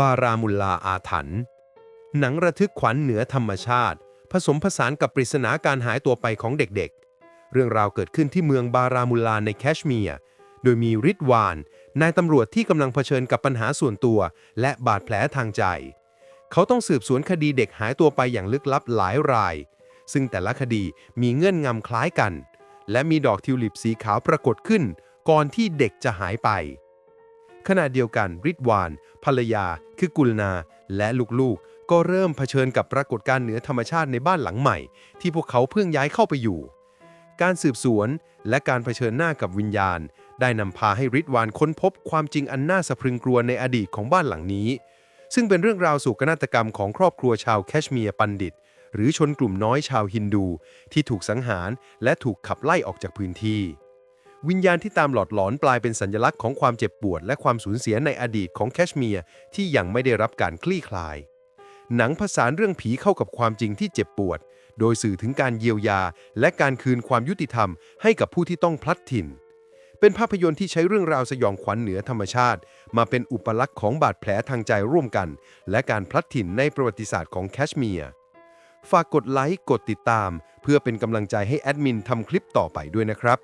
บารามุลลาอาถรรพ์หนังระทึกขวัญเหนือธรรมชาติ ผสมผสานกับปริศนาการหายตัวไปของเด็กๆ เรื่องราวเกิดขึ้นที่เมืองบารามุลลาในแคชเมียร์โดยมีริดวาน นายตำรวจที่กำลังเผชิญกับปัญหาส่วนตัว และบาดแผลทางใจ เขาต้องสืบสวนคดีเด็กหายตัวไปอย่างลึกลับหลายราย ซึ่งแต่ละคดีมีเงื่อนงำคล้ายกัน และมีดอกทิวลิปสีขาวปรากฏขึ้น ก่อนที่เด็กจะหายไป ขณะเดียวกันริดวาน ภรรยา คือกุลนา และลูกๆ ก็เริ่มเผชิญกับปรากฏการณ์เหนือธรรมชาติในบ้านหลังใหม่ ที่พวกเขาเพิ่งย้ายเข้าไปอยู่ การสืบสวนและการเผชิญหน้ากับวิญญาณ ได้นำพาให้ริดวานค้นพบความจริงอันน่าสะพรึงกลัวในอดีตของบ้านหลังนี้ ซึ่งเป็นเรื่องราวโศกนาฏกรรมของครอบครัวชาวแคชเมียร์ปันดิต หรือชนกลุ่มน้อยชาวฮินดู ที่ถูกสังหารและถูกขับไล่ออกจากพื้นที่ วิญญาณที่ตามหลอดหลอนกลายเป็นสัญลักษณ์ของความเจ็บปวด และความสูญเสียในอดีตของแคชเมียร์ที่ยังไม่ได้รับการคลี่คลาย หนังผสานเรื่องผีเข้ากับความจริงที่เจ็บปวด โดยสื่อถึงการเยียวยา และการคืนความยุติธรรมให้กับผู้ที่ต้องพลัดถิ่น เป็นภาพยนตร์ที่ใช้เรื่องราวสยองขวัญเหนือธรรมชาติ มาเป็นอุปลักษณ์ของบาดแผลทางใจร่วมกัน และการพลัดถิ่นในประวัติศาสตร์ของแคชเมียร์ฝากกดไลค์กดติดตาม เพื่อเป็นกำลังใจให้แอดมินทำคลิปต่อไปด้วยนะครับ